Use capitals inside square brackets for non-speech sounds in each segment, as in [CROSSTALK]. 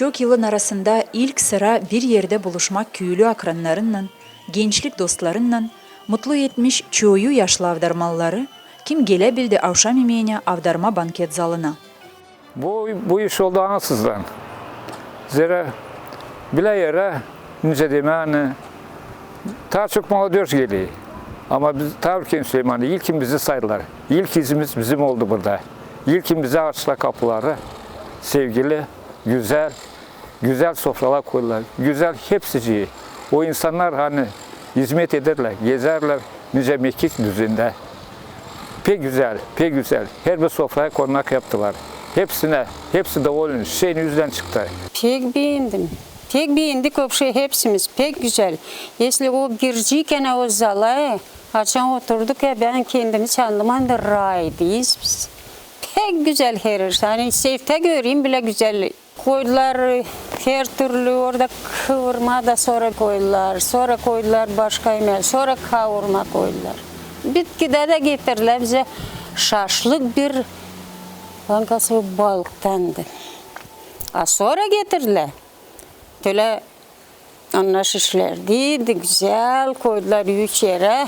Çok yılın arasında ilk sıra bir yerde buluşmak küylü akranlarınla, gençlik dostlarınla, mutlu etmiş çoğu yaşlı avdarmalıları, kim gelebildi akşam yemeğine avdarma banket zalına. Bu, bu iş oldu ansızdan. Zira bile yere nice demeni ta çok maladiyor geliyor. Ama biz Tavriken Süleyman'ı ilkin bizi saydılar. İlk izimiz bizim oldu burada. İlkin bize açtılar kapıları. Sevgili, güzel, güzel sofralar koydular. Güzel hepsici. O insanlar hani hizmet ederler, gezerler nice mekik düzünde. Pek güzel, pek güzel. Her bir sofraya konak yaptılar. Hepsine, hepsi de onun şeyin yüzden çıktı. Pek beğendim. Pek beğendik o şey hepsimiz. Pek güzel. Если o girciyken o zala açan oturduk ya ben kendimi çaldım da raydıyız biz. Pek güzel her iş. Hani seyfte göreyim bile güzel. Koydular her türlü orada kıvırma da sonra koydular. Sonra koydular başka yemek. Sonra kavurma koydular. Bitkide de getirdiler bize şaşlık bir bankası balıktandı. A sonra getirdiler. Böyle onlar şişlerdi, güzel koydular üç yere.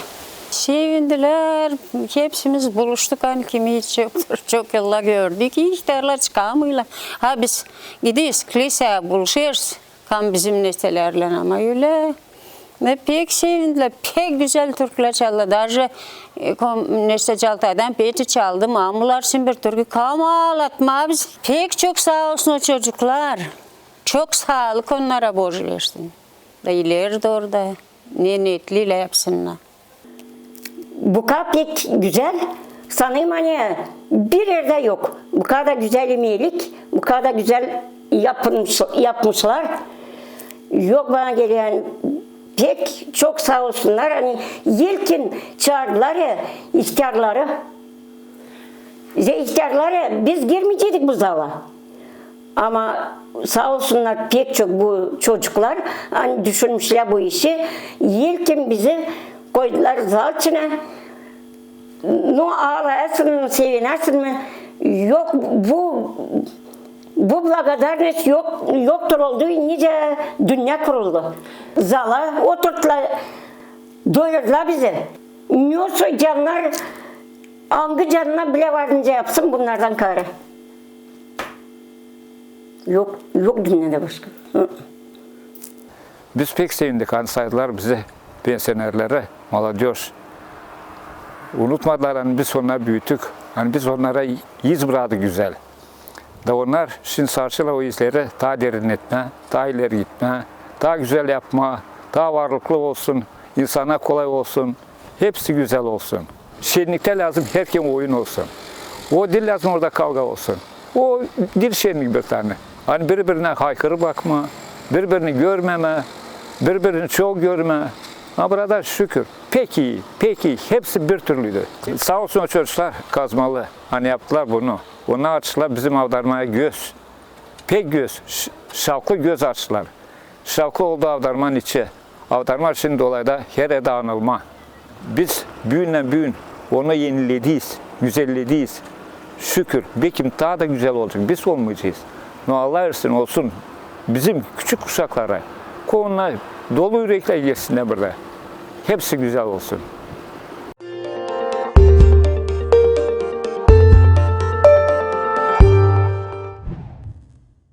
Şey sevindiler. Hepsimiz buluştuk. Hani kimi hiç yoktur. [LAUGHS] Çok yıllar gördük. İhtarlar çıkamıyorlar. Ha biz gidiyoruz. Kiliseye buluşuyoruz. Kan bizim netelerle ama öyle. Ve pek şey sevindiler. Pek güzel türküler çaldı. Darje e, Neşte Çaltay'dan peti çaldı. Mamular için bir türkü. Kam ağlatma biz. Pek çok sağ olsun o çocuklar. Çok sağlık onlara borcu versin. Da ileri doğru da ne netliyle yapsınlar. Bu pek güzel. Sanayım hani bir yerde yok. Bu kadar güzel yemeğilik, bu kadar güzel yapılmış, yapmışlar. Yok bana gelen pek çok sağ olsunlar. Hani yelkin çağırdılar ya ihtiyarları. İhtiyarları biz girmeyecektik bu zala. Ama sağ olsunlar pek çok bu çocuklar hani düşünmüşler bu işi. Yelkin bizi koydular zal içine. No ağlayasın mı, sevinersin mi? Yok bu bu благодарность yok yoktur olduğu nice dünya kuruldu. Zala oturttular, doyurdular bizi. Yoksa canlar angı canına bile vardınca yapsın bunlardan karı. Yok, yok dünyada başka. Hı. Biz pek sevindik hani saydılar bize pensionerlere. Diyor. Unutmadılar hani biz onları büyüttük. Hani biz onlara iz bıraktık güzel. Da onlar şimdi sarçıla o izleri daha derin etme, daha ileri gitme, daha güzel yapma, daha varlıklı olsun, insana kolay olsun, hepsi güzel olsun. Şenlikte lazım herkes oyun olsun. O dil lazım orada kavga olsun. O dil şenlik bir tane. Hani birbirine haykırı bakma, birbirini görmeme, birbirini çok görme. Ha burada şükür. Peki, peki hepsi bir türlüydü. Sağ olsun o çocuklar kazmalı. Hani yaptılar bunu. Onu açtılar bizim avdarmaya göz. Pek göz, ş- şavklı göz açtılar. Şavklı oldu avdarmanın içi. Avdarma şimdi dolayda her ede anılma. Biz büyünle büyün onu yenilediyiz, güzellediyiz. Şükür, bekim daha da güzel olacak. Biz olmayacağız. No Allah versin olsun. Bizim küçük kuşaklara, konular dolu yürekle gelsinler burada. Hepsi güzel olsun.